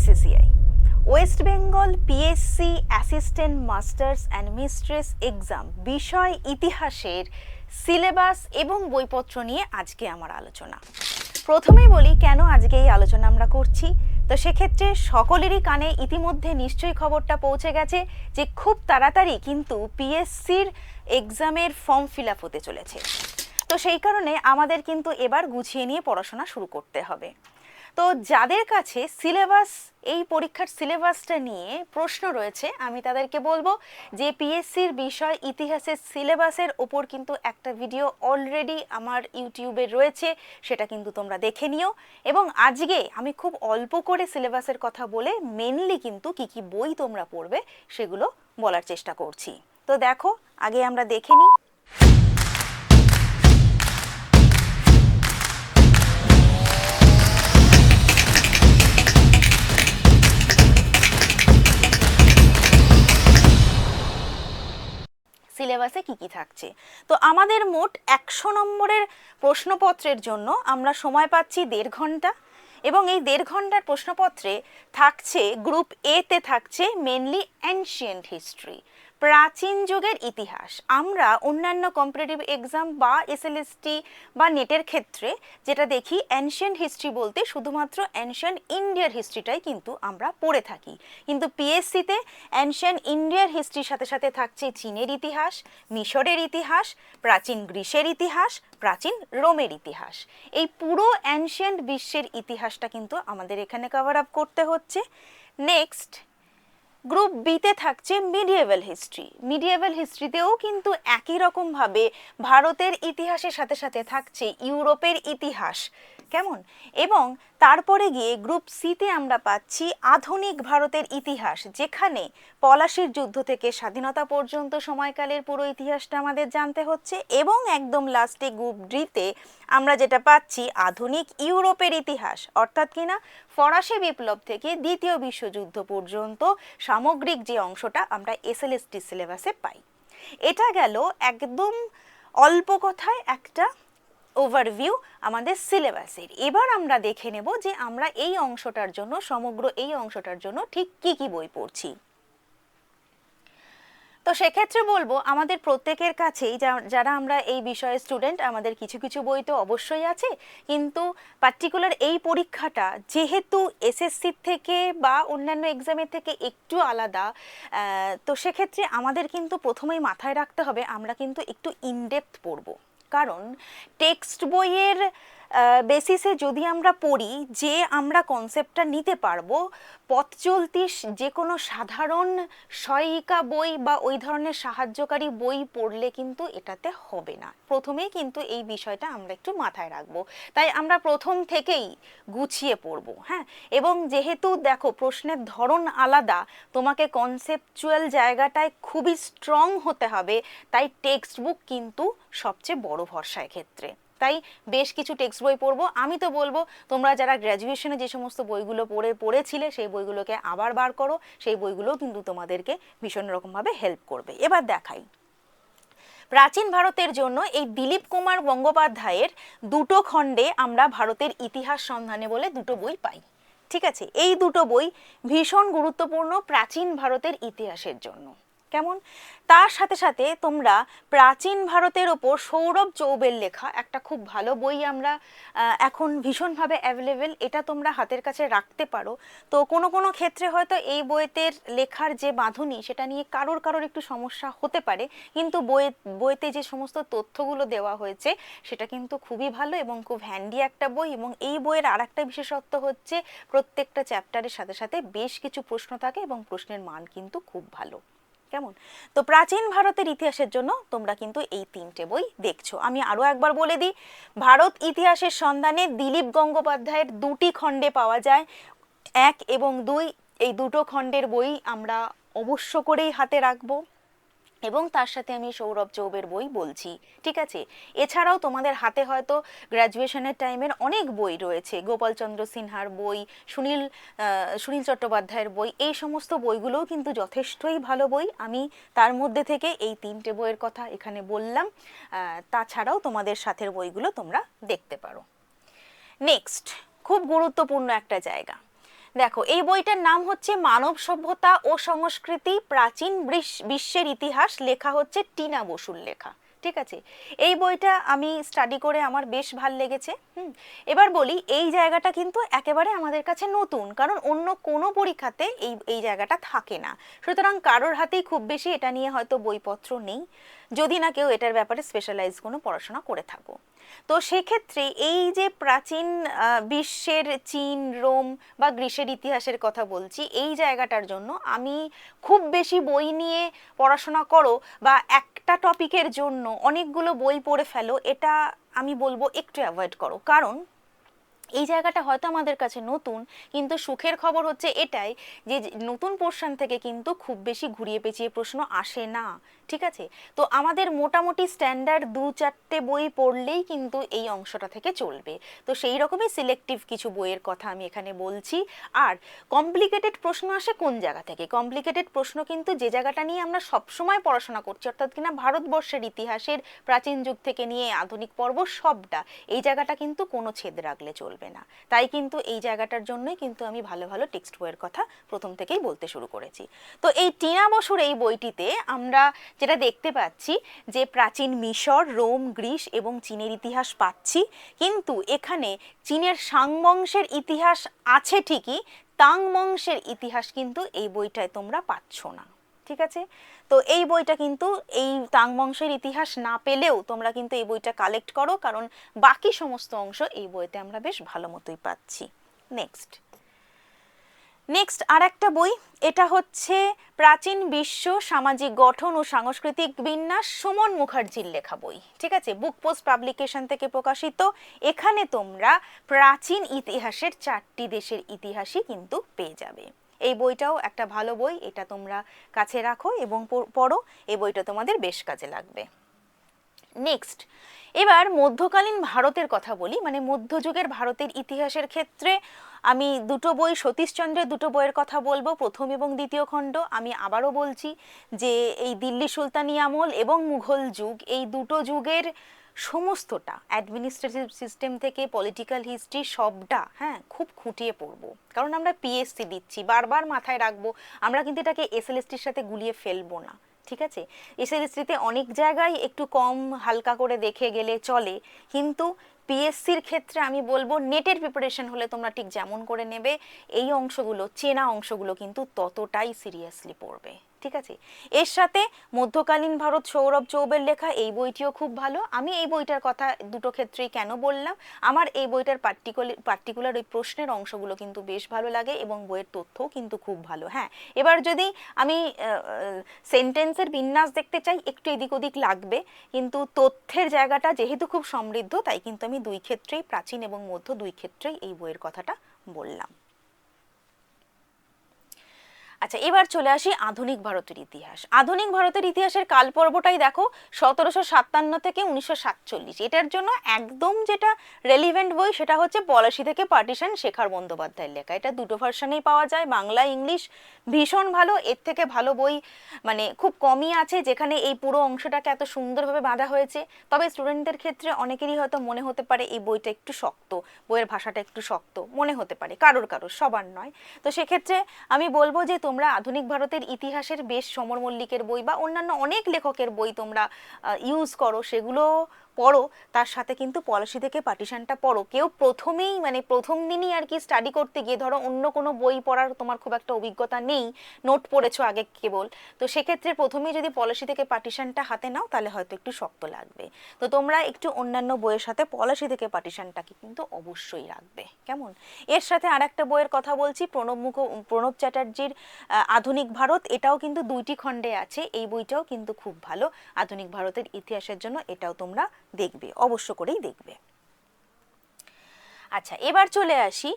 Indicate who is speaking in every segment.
Speaker 1: SSC I West Bengal PSC assistant masters and mistress exam বিষয় ইতিহাসের syllabus এবং বইপত্র নিয়ে আজকে আমার আলোচনা। প্রথমেই বলি কেন আজকে এই আলোচনা আমরা করছি। তো সেক্ষেত্রে সকলেরই কানে ইতিমধ্যে নিশ্চয়ই খবরটা পৌঁছে গেছে যে খুব তাড়াতাড়ি কিন্তু পিএসসির এক্সামের ফর্ম ফিল আপ হতে চলেছে। তো সেই কারণে আমাদের কিন্তু এবার গুছিয়ে নিয়ে পড়াশোনা শুরু করতে হবে। তো যাদের কাছে সিলেবাস, এই পরীক্ষার সিলেবাসটা নিয়ে প্রশ্ন রয়েছে, আমি তাদেরকে বলব যে পিএসসির বিষয় ইতিহাসের সিলেবাসের ওপর কিন্তু একটা ভিডিও অলরেডি আমার ইউটিউবে রয়েছে, সেটা কিন্তু তোমরা দেখে নিও। এবং আজকে আমি খুব অল্প করে সিলেবাসের কথা বলে মেনলি কিন্তু কি কি বই তোমরা পড়বে, সেগুলো বলার চেষ্টা করছি। তো দেখো, আগে আমরা দেখে নিই। সিলেবাসে কি কি থাকছে? তো আমাদের মোট একশো নম্বরের প্রশ্নপত্রের জন্য আমরা সময় পাচ্ছি দেড় ঘণ্টা এবং এই দেড় ঘণ্টার প্রশ্নপত্রে থাকছে গ্রুপ এতে থাকছে মেনলি অ্যানশিয়েন্ট হিস্ট্রি প্রাচীন যুগের ইতিহাস। আমরা অন্যান্য কম্পিটিটিভ এক্সাম বা এসএলএসটি বা নেটের ক্ষেত্রে যেটা দেখি অ্যানশিয়েন্ট হিস্ট্রি বলতে শুধুমাত্র অ্যানশিয়েন্ট ইন্ডিয়ার হিস্ট্রিটাই কিন্তু আমরা পড়ে থাকি। কিন্তু পিএসসিতে অ্যানশিয়েন্ট ইন্ডিয়ার হিস্ট্রির সাথে সাথে থাকছে চীনের ইতিহাস, মিশরের ইতিহাস, প্রাচীন গ্রীসের ইতিহাস, প্রাচীন রোমের ইতিহাস। এই পুরো অ্যানশিয়েন্ট বিশ্বের ইতিহাসটা কিন্তু আমাদের এখানে কভার আপ করতে হচ্ছে। নেক্সট গ্রুপ বিতে থাকছে মিডিয়েভাল হিস্ট্রি মিডিয়েভাল হিস্ট্রিতেও কিন্তু একই রকমভাবে ভারতের ইতিহাসের সাথে সাথে থাকছে ইউরোপের ইতিহাস। কেমন? এবং তারপরে গিয়ে গ্রুপ সিতে আমরা পাচ্ছি আধুনিক ভারতের ইতিহাস, যেখানে পলাশির যুদ্ধ থেকে স্বাধীনতা পর্যন্ত সময়কালের পুরো ইতিহাসটা আমাদের জানতে হচ্ছে এবং একদম লাস্টে গ্রুপ ডিতে আমরা যেটা পাচ্ছি আধুনিক ইউরোপের ইতিহাস, অর্থাৎ কিনা ফরাসি বিপ্লব থেকে দ্বিতীয় বিশ্বযুদ্ধ পর্যন্ত সামগ্রিক যে অংশটা আমরা এসএলএসটি সিলেবাসে পাই। এটা গেল একদম অল্প কথায় একটা ওভারভিউ আমাদের সিলেবাসের এবার আমরা দেখে নেব যে আমরা এই অংশটার জন্য, সমগ্র এই অংশটার জন্য ঠিক কি কি বই পড়ছি। তো সেক্ষেত্রে বলব, আমাদের প্রত্যেকের কাছেই যারা আমরা এই বিষয়ে স্টুডেন্ট আমাদের কিছু কিছু বই তো অবশ্যই আছে, কিন্তু পার্টিকুলার এই পরীক্ষাটা যেহেতু এসএসসির থেকে বা অন্যান্য এক্সামের থেকে একটু আলাদা তো সেক্ষেত্রে আমাদের কিন্তু প্রথমেই মাথায় রাখতে হবে, আমরা কিন্তু একটু ইনডেপথ পড়ব। কারণ টেক্সট বইয়ের বেসিসে যদি আমরা পড়ি যে আমরা কনসেপ্টটা নিতে পারব, পথ চলতি যে কোনো সাধারণ সহায়িকা বই বা ওই ধরনের সাহায্যকারী বই পড়লে কিন্তু এটাতে হবে না। প্রথমেই কিন্তু এই বিষয়টা আমরা একটু মাথায় রাখব। তাই আমরা প্রথম থেকেই গুছিয়ে পড়ব হ্যাঁ? এবং যেহেতু দেখো প্রশ্নের ধরন আলাদা, তোমাকে কনসেপচুয়াল জায়গাটায় খুবই স্ট্রং হতে হবে, তাই টেক্সট বুক কিন্তু সবচেয়ে বড় ভরসা ক্ষেত্রে তাই বেশ কিছু টেক্সট বই পড়ব। আমি তো বলব, তোমরা যারা গ্র্যাজুয়েশনে যে সমস্ত বইগুলো পড়ে, পড়েছিলে, সেই বইগুলোকে আবার বার করো। সেই বইগুলোও কিন্তু তোমাদেরকে ভীষণ রকমভাবে হেল্প করবে। এবার দেখাই। প্রাচীন ভারতের জন্য এই দিলীপ কুমার গঙ্গোপাধ্যায়ের দুটো খণ্ডে আমরা ভারতের ইতিহাস সন্ধানে বলে দুটো বই পাই। ঠিক আছে? এই দুটো বই ভীষণ গুরুত্বপূর্ণ প্রাচীন ভারতের ইতিহাসের জন্য। কেমন? তার সাথে সাথে তোমরা প্রাচীন ভারতের ওপর সৌরভ চৌবের লেখা, একটা খুব ভালো বই আমরা এখন ভীষণভাবে অ্যাভেলেবেল এটা তোমরা হাতের কাছে রাখতে পারো। তো কোনো কোনো ক্ষেত্রে হয়তো এই বইতে লেখার যে বাঁধুনি, সেটা নিয়ে কারোর কারোর একটু সমস্যা হতে পারে। কিন্তু বইয়ে বইতে যে সমস্ত তথ্যগুলো দেওয়া হয়েছে, সেটা কিন্তু খুবই ভালো এবং খুব হ্যান্ডি একটা বই এবং এই বইয়ের আর একটা বিশেষত্ব হচ্ছে, প্রত্যেকটা চ্যাপ্টারের সাথে সাথে বেশ কিছু প্রশ্ন থাকে এবং প্রশ্নের মান কিন্তু খুব ভালো। কেমন? তো প্রাচীন ভারতের ইতিহাসের জন্য তোমরা কিন্তু এই তিনটে বই দেখছ। আমি আরও একবার বলে দিই, ভারত ইতিহাসের সন্ধানে দিলীপ গঙ্গোপাধ্যায়ের দুটি খণ্ডে পাওয়া যায়, এক এবং দুই। এই দুটো খণ্ডের বই আমরা অবশ্য করেই হাতে রাখব। এবং তার সাথে আমি সৌরভ চৌবের বই বলছি, ঠিক আছে? এছাড়াও তোমাদের হাতে হয়তো গ্র্যাজুয়েশনের টাইমের অনেক বই রয়েছে, গোপালচন্দ্র সিনহার বই, সুনীল সুনীল চট্টোপাধ্যায়ের বই, এই সমস্ত বইগুলোও কিন্তু যথেষ্টই ভালো বই। আমি তার মধ্যে থেকে এই তিনটে বইয়ের কথা এখানে বললাম তাছাড়াও তোমাদের সাথের বইগুলো তোমরা দেখতে পারো। নেক্সট খুব গুরুত্বপূর্ণ একটা জায়গা। দেখো, এই বইটার নাম হচ্ছে মানব সভ্যতা ও সংস্কৃতি, প্রাচীন বিশ্বের ইতিহাস, লেখা হচ্ছে টিনা বসুর লেখা, ঠিক আছে? এই বইটা আমি স্টাডি করে আমার বেশ ভালো লেগেছে, হুম? এবার বলি, এই জায়গাটা কিন্তু একেবারে আমাদের কাছে নতুন, কারণ অন্য কোনো পরীক্ষাতে এই এই জায়গাটা থাকে না। সুতরাং কারোর হাতেই খুব বেশি এটা নিয়ে হয়তো বইপত্র নেই, যদি না কেউ এটার ব্যাপারে স্পেশালাইজ কোনো পড়াশোনা করে থাকো তো সেক্ষেত্রে এই যে প্রাচীন বিশ্বের চীন, রোম বা গ্রীসের ইতিহাসের কথা বলছি, এই জায়গাটার জন্য আমি খুব বেশি বই নিয়ে পড়াশোনা করো বা একটা টপিকের জন্য অনেকগুলো বই পড়ে ফেলো, এটা আমি বলব একটু অ্যাভয়েড করো। কারণ এই জায়গাটা হয়তো আমাদের কাছে নতুন, কিন্তু সুখের খবর হচ্ছে এটাই যে নতুন পোর্শন থেকে কিন্তু খুব বেশি ঘুরিয়ে পেঁচিয়ে প্রশ্ন আসে না, ঠিক আছে? তো আমাদের মোটামুটি স্ট্যান্ডার্ড দু চারটে বই পড়লেই কিন্তু এই অংশটা থেকে চলবে। তো সেই রকমই সিলেক্টিভ কিছু বইয়ের কথা আমি এখানে বলছি। আর কমপ্লিকেটেড প্রশ্ন আসে কোন জায়গা থেকে? কমপ্লিকেটেড প্রশ্ন কিন্তু যে জায়গাটা নিয়ে আমরা সবসময় পড়াশোনা করছি, অর্থাৎ কিনা ভারতবর্ষের ইতিহাসের প্রাচীন যুগ থেকে নিয়ে আধুনিক পর্ব সবটা, এই জায়গাটা কিন্তু কোনো ছেদ রাখলে চলবে না। তাই কিন্তু এই জায়গাটার জন্যই কিন্তু আমি ভালো ভালো টেক্সট বইয়ের কথা প্রথম থেকেই বলতে শুরু করেছি। তো এই টিনা বসুর এই বইটিতে আমরা যেটা দেখতে পাচ্ছি যে প্রাচীন মিশর, রোম, গ্রিস এবং চীনের ইতিহাস পাচ্ছি। কিন্তু এখানে চীনের সাং বংশের ইতিহাস আছে ঠিকই তাং বংশের ইতিহাস কিন্তু এই বইটায় তোমরা পাচ্ছ না। ঠিক আছে? তো এই বইটা কিন্তু এই তাং বংশের ইতিহাস না পেলেও তোমরা কিন্তু এই বইটা কালেক্ট করো, কারণ বাকি সমস্ত অংশ এই বইতে আমরা বেশ ভালো মতোই পাচ্ছি। নেক্সট নেক্সট আর একটা বই। এটা হচ্ছে প্রাচীন বিশ্ব সামাজিক গঠন ও সাংস্কৃতিক বিন্যাস সুমন মুখার্জির লেখা বই। ঠিক আছে? বুক পোস্ট পাবলিকেশন থেকে প্রকাশিত। এখানে তোমরা প্রাচীন ইতিহাসের চারটি দেশের ইতিহাসই কিন্তু পেয়ে যাবে। এই বইটাও একটা ভালো বই, এটা তোমরা কাছে রাখো এবং পড়ো এই বইটা তোমাদের বেশ কাজে লাগবে। নেক্সট এবার মধ্যকালীন ভারতের কথা বলি মানে মধ্যযুগের ভারতের ইতিহাসের ক্ষেত্রে আমি দুটো বই, সতীশচন্দ্রের দুটো বইয়ের কথা বলব, প্রথম এবং দ্বিতীয় খণ্ড। আমি আবারও বলছি যে এই দিল্লি সুলতানি আমল এবং মুঘল যুগ, এই দুটো যুগের সমস্তটা অ্যাডমিনিস্ট্রেটিভ সিস্টেম থেকে পলিটিক্যাল হিস্ট্রি সবটা হ্যাঁ খুব খুঁটিয়ে পড়ব। কারণ আমরা পিএসসি দিচ্ছি, বারবার মাথায় রাখব, আমরা কিন্তু এটাকে এসএলএসটির সাথে গুলিয়ে ফেলব না, ঠিক আছে? এসএলএসটিতে অনেক জায়গায় একটু কম হালকা করে দেখে গেলে চলে, কিন্তু পিএসসির ক্ষেত্রে আমি বলব নেটের প্রিপারেশন হলে তোমরা ঠিক যেমন করে নেবে, এই অংশগুলো, চেনা অংশগুলো কিন্তু ততটাই সিরিয়াসলি পড়বে। ঠিক আছে? এর সাথে মধ্যকালীন ভারত সৌরভ চৌবের লেখা এই বইটিও খুব ভালো। আমি এই বইটার কথা দুটো ক্ষেত্রেই কেন বললাম? আমার এই বইটার পার্টিকুলার পার্টিকুলার ওই প্রশ্নের অংশগুলো কিন্তু বেশ ভালো লাগে এবং বইয়ের তথ্যও কিন্তু খুব ভালো। হ্যাঁ এবার যদি আমি সেন্টেন্সের বিন্যাস দেখতে চাই, একটু এদিক ওদিক লাগবে। কিন্তু তথ্যের জায়গাটা যেহেতু খুব সমৃদ্ধ, তাই কিন্তু আমি দুই ক্ষেত্রেই প্রাচীন এবং মধ্য দুই ক্ষেত্রেই এই বইয়ের কথাটা বললাম। আচ্ছা এবার চলে আসি আধুনিক ভারতের ইতিহাস। আধুনিক ভারতের ইতিহাসের কাল পর্বটাই দেখো, সতেরোশো সাতান্ন থেকে উনিশশো সাতচল্লিশ। এটার জন্য একদম যেটা রেলিভেন্ট বই সেটা হচ্ছে পলাশি থেকে পার্টিশন শেখর বন্দ্যোপাধ্যায়ের লেখা। এটা দুটো ভার্সানেই পাওয়া যায়, বাংলা, ইংলিশ। ভীষণ ভালো, এর থেকে ভালো বই মানে খুব কমই আছে, যেখানে এই পুরো অংশটাকে এত সুন্দরভাবে বাঁধা হয়েছে। তবে স্টুডেন্টদের ক্ষেত্রে অনেকেরই হয়তো মনে হতে পারে এই বইটা একটু শক্ত, বইয়ের ভাষাটা একটু শক্ত, মনে হতে পারে, কারোর কারোর, সবার নয়। তো সেক্ষেত্রে আমি বলব যে তোমরা আধুনিক ভারতের ইতিহাসের বেশ সমর মল্লিকের বই বা অন্যান্য অনেক লেখকের বই তোমরা ইউজ করো। সেগুলো পড়ো, তার সাথে কিন্তু পলিসি থেকে পার্টিশানটা পড়ো। কেউ প্রথমেই মানে প্রথম দিনই আর কি স্টাডি করতে গিয়ে, ধরো অন্য কোনো বই পড়ার তোমার খুব একটা অভিজ্ঞতা নেই নোট পড়েছো আগে কেবল। তো সেক্ষেত্রে প্রথমেই যদি পলিসি থেকে পার্টিশানটা হাতে নাও, তাহলে হয়তো একটু শক্ত লাগবে। তো তোমরা একটু অন্যান্য বইয়ের সাথে পলিসি থেকে পার্টিশানটাকে কিন্তু অবশ্যই রাখবে। কেমন? এর সাথে আর একটা বইয়ের কথা বলছি, প্রণব মুখ, প্রণব চ্যাটার্জির আধুনিক ভারত। এটাও কিন্তু দুইটি খণ্ডে আছে। এই বইটাও কিন্তু খুব ভালো। আধুনিক ভারতের ইতিহাসের জন্য এটাও তোমরা দেখবে, অবশ্য করেই দেখবে। আচ্ছা এবার চলে আসি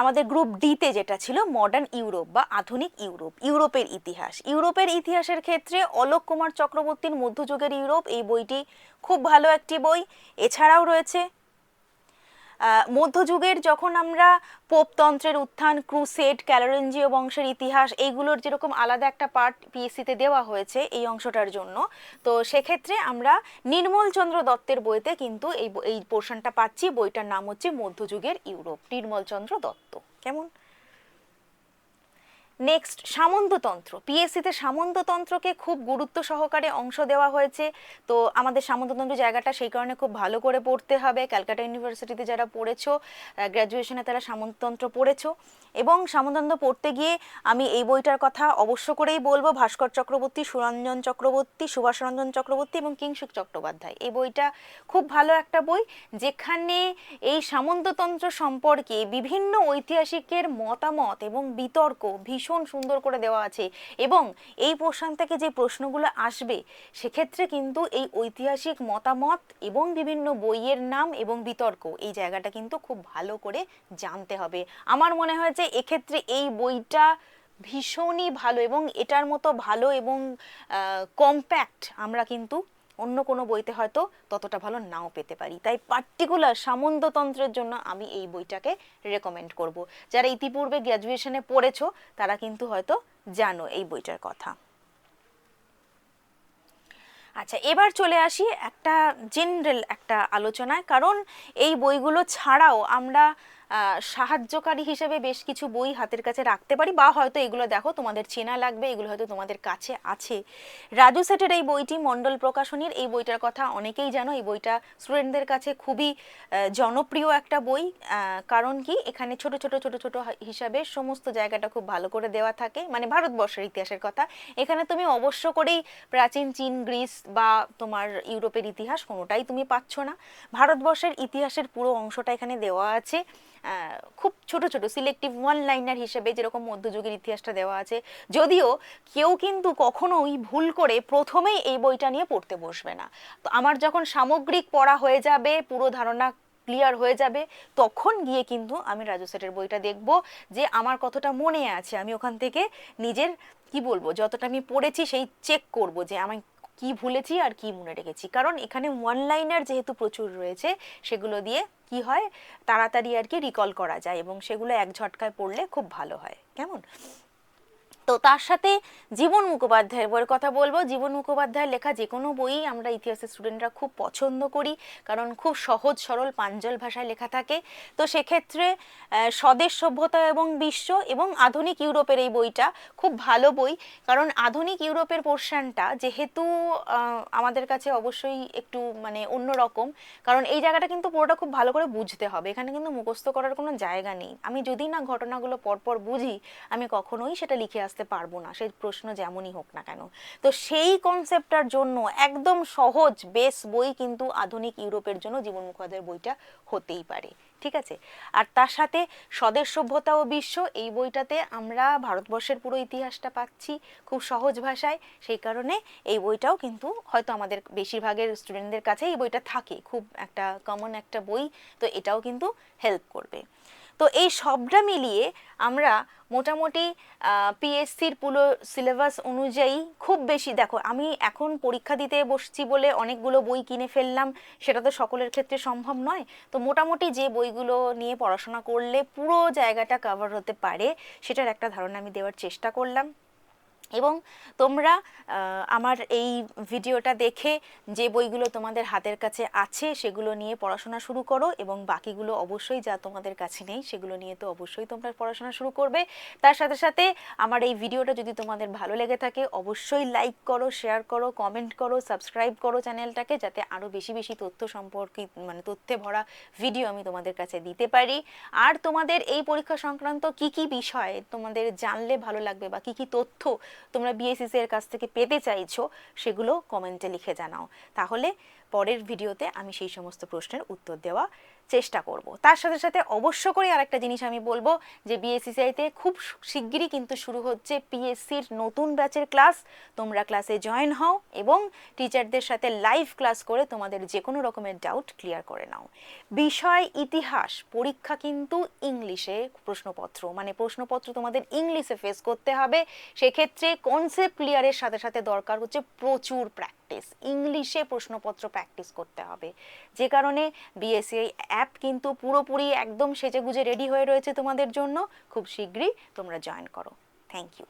Speaker 1: আমাদের গ্রুপ ডিতে যেটা ছিল মডার্ন ইউরোপ বা আধুনিক ইউরোপ ইউরোপের ইতিহাস। ইউরোপের ইতিহাসের ক্ষেত্রে অলোক কুমার চক্রবর্তীর মধ্যযুগের ইউরোপ, এই বইটি খুব ভালো একটি বই। এছাড়াও রয়েছে মধ্যযুগের যখন আমরা পোপতন্ত্রের উত্থান, ক্রুসেড, ক্যালোরেঞ্জীয় বংশের ইতিহাস, এইগুলোর যেরকম আলাদা একটা পার্ট পিএসসিতে দেওয়া হয়েছে এই অংশটার জন্য, তো সেক্ষেত্রে আমরা নির্মল চন্দ্র দত্তের বইতে কিন্তু এই এই পোর্শনটা পাচ্ছি। বইটার নাম হচ্ছে মধ্যযুগের ইউরোপ, নির্মল চন্দ্র দত্ত। কেমন? নেক্সট সামন্ততন্ত্র। পিএসসিতে সামন্ততন্ত্রকে খুব গুরুত্ব সহকারে অংশ দেওয়া হয়েছে। তো আমাদের সামন্ততন্ত্র জায়গাটা সেই কারণে খুব ভালো করে পড়তে হবে। ক্যালকাটা ইউনিভার্সিটিতে যারা পড়েছো গ্র্যাজুয়েশনে তারা সামন্ততন্ত্র পড়েছো। এবং সামন্ততন্ত্র পড়তে গিয়ে আমি এই বইটার কথা অবশ্য করেই বলব, ভাস্কর চক্রবর্তী, সুরঞ্জন চক্রবর্তী, সুভাষরঞ্জন চক্রবর্তী এবং কিংসুক চট্টোপাধ্যায় এই বইটা খুব ভালো একটা বই, যেখানে এই সামন্ততন্ত্র সম্পর্কে বিভিন্ন ঐতিহাসিকের মতামত এবং বিতর্ক ভীষণ সুন্দর করে দেওয়া আছে। এবং এই পোর্শন থেকে যে প্রশ্নগুলো আসবে, সেক্ষেত্রে কিন্তু এই ঐতিহাসিক মতামত এবং বিভিন্ন বইয়ের নাম এবং বিতর্ক এই জায়গাটা কিন্তু খুব ভালো করে জানতে হবে। আমার মনে হয় যে এক্ষেত্রে এই বইটা ভীষণই ভালো এবং এটার মতো ভালো এবং কম্প্যাক্ট আমরা কিন্তু অন্য কোনো বইতে হয়তো ততটা ভালো নাও পেতে পারি। তাই পার্টিকুলার সামন্ততন্ত্রের জন্য আমি এই বইটাকে রেকমেন্ড করব। যারা ইতিপূর্বে গ্র্যাজুয়েশনে পড়েছো, তারা কিন্তু হয়তো জানো এই বইটার কথা। আচ্ছা এবার চলে আসি একটা জেনারেল একটা আলোচনায়। কারণ এই বইগুলো ছাড়াও আমরা সাহায্যকারী হিসেবে বেশ কিছু বই হাতের কাছে রাখতে পারি, বা হয়তো এগুলো দেখো তোমাদের চেনা লাগবে, এগুলো হয়তো তোমাদের কাছে আছে। রাজু সেটের এই বইটি মণ্ডল প্রকাশনীর, এই বইটার কথা অনেকেই জানো, এই বইটা স্টুডেন্টদের কাছে খুবই জনপ্রিয় একটা বই কারণ কি, এখানে ছোট ছোট ছোট ছোট হিসাবে সমস্ত জায়গাটা খুব ভালো করে দেওয়া থাকে মানে ভারতবর্ষের ইতিহাসের কথা। এখানে তুমি অবশ্য করেই প্রাচীন চীন, গ্রিস বা তোমার ইউরোপের ইতিহাস কোনোটাই তুমি পাচ্ছ না। ভারতবর্ষের ইতিহাসের পুরো অংশটা এখানে দেওয়া আছে। খুব ছোট ছোট সিলেক্টিভ ওয়ান লাইনার হিসেবে যেরকম মধ্যযুগের ইতিহাসটা দেওয়া আছে। যদিও কেউ কিন্তু কখনোই ভুল করে প্রথমেই এই বইটা নিয়ে পড়তে বসবে না। তো আমার যখন সামগ্রিক পড়া হয়ে যাবে, পুরো ধারণা ক্লিয়ার হয়ে যাবে, তখন গিয়ে কিন্তু আমি রাজু সেটের বইটা দেখব যে আমার কতটা মনে আছে। আমি ওখান থেকে নিজের, কি বলব, যতটা আমি পড়েছি সেই চেক করব যে আমি কি ভুলেছি আর কি মনে রেখেছি। কারণ এখানে ওয়ান লাইনার যেহেতু প্রচুর রয়েছে, সেগুলো দিয়ে কি হয়, তাড়াতাড়ি আর কি রিকল করা যায় এবং সেগুলো এক ঝটকায় পড়লে খুব ভালো হয়। কেমন? তো তার সাথে জীবন মুখোপাধ্যায়ের বইয়ের কথা বলব। জীবন মুখোপাধ্যায়ের লেখা যে কোনো বই আমরা ইতিহাসের স্টুডেন্টরা খুব পছন্দ করি, কারণ খুব সহজ, সরল, পাঞ্জল ভাষায় লেখা থাকে। তো সেক্ষেত্রে স্বদেশ সভ্যতা এবং বিশ্ব এবং আধুনিক ইউরোপের এই বইটা খুব ভালো বই। কারণ আধুনিক ইউরোপের পোর্শনটা যেহেতু আমাদের কাছে অবশ্যই একটু মানে অন্যরকম, কারণ এই জায়গাটা কিন্তু পুরোটা খুব ভালো করে বুঝতে হবে। এখানে কিন্তু মুখস্থ করার কোনো জায়গা নেই। আমি যদি না ঘটনাগুলো পরপর বুঝি, আমি কখনোই সেটা লিখে আসতে পারব না, সেই প্রশ্ন যেমনই হোক না কেন। তো সেই কনসেপ্টটার জন্য একদম সহজ বেস বই কিন্তু আধুনিক ইউরোপের জন্য জীবন মুখোপাধ্যায়ের বইটা হতেই পারে, ঠিক আছে? আর তার সাথে স্বদেশ সভ্যতা ও বিশ্ব, এই বইটাতে আমরা ভারতবর্ষের পুরো ইতিহাসটা পাচ্ছি খুব সহজ ভাষায়, সেই কারণে এই বইটাও কিন্তু হয়তো আমাদের বেশিরভাগের স্টুডেন্টদের কাছে এই বইটা থাকে, খুব একটা কমন একটা বই, তো এটাও কিন্তু হেল্প করবে। তো এই সবটা মিলিয়ে আমরা মোটামুটি পিএসসির পুরো সিলেবাস অনুযায়ী খুব বেশি, দেখো আমি এখন পরীক্ষা দিতে বসছি বলে অনেকগুলো বই কিনে ফেললাম, সেটা তো সকলের ক্ষেত্রে সম্ভব নয়। তো মোটামুটি যে বইগুলো নিয়ে পড়াশোনা করলে পুরো জায়গাটা কভার হতে পারে, সেটার একটা ধারণা আমি দেওয়ার চেষ্টা করলাম। এবং তোমরা আমার এই ভিডিওটা দেখে যে বইগুলো তোমাদের হাতের কাছে আছে সেগুলো নিয়ে পড়াশোনা শুরু করো এবং বাকিগুলো অবশ্যই যা তোমাদের কাছে নেই সেগুলো নিয়ে তো অবশ্যই তোমরা পড়াশোনা শুরু করবে। তার সাথে সাথে আমার এই ভিডিওটা যদি তোমাদের ভালো লেগে থাকে অবশ্যই লাইক করো, শেয়ার করো, কমেন্ট করো, সাবস্ক্রাইব করো চ্যানেলটাকে যাতে আরও বেশি বেশি তথ্য সম্পর্কিত মানে তথ্যে ভরা ভিডিও আমি তোমাদের কাছে দিতে পারি। আর তোমাদের এই পরীক্ষা সংক্রান্ত কি কি বিষয় তোমাদের জানলে ভালো লাগবে বা কি কি তথ্য তোমরা বিএসিসি এর কাছ থেকে পেতে চাইছো, সেগুলো কমেন্টে লিখে জানাও। তাহলে পরের ভিডিওতে আমি সেই সমস্ত প্রশ্নের উত্তর দেওয়া চেষ্টা করব। তার সাথে সাথে অবশ্য করে আরেকটা জিনিস আমি বলব যে বিএসসিসিআইতে খুব শিগগিরই কিন্তু শুরু হচ্ছে পিএসসির নতুন ব্যাচের ক্লাস। তোমরা ক্লাসে জয়েন হও এবং টিচারদের সাথে লাইভ ক্লাস করে তোমাদের যে কোনো রকমের ডাউট ক্লিয়ার করে নাও। বিষয়, ইতিহাস, পরীক্ষা কিন্তু ইংলিশে প্রশ্নপত্র মানে প্রশ্নপত্র তোমাদের ইংলিশে ফেস করতে হবে। সেক্ষেত্রে কনসেপ্ট ক্লিয়ারের সাথে সাথে দরকার হচ্ছে প্রচুর প্র্যাকটিস ইংলিশে প্রশ্নপত্র প্র্যাকটিস করতে হবে। যে কারণে বিএসসি অ্যাপ কিন্তু পুরোপুরি একদম সেজেগুজে রেডি হয়ে রয়েছে তোমাদের জন্য। খুব শীঘ্রই তোমরা জয়েন করো। Thank you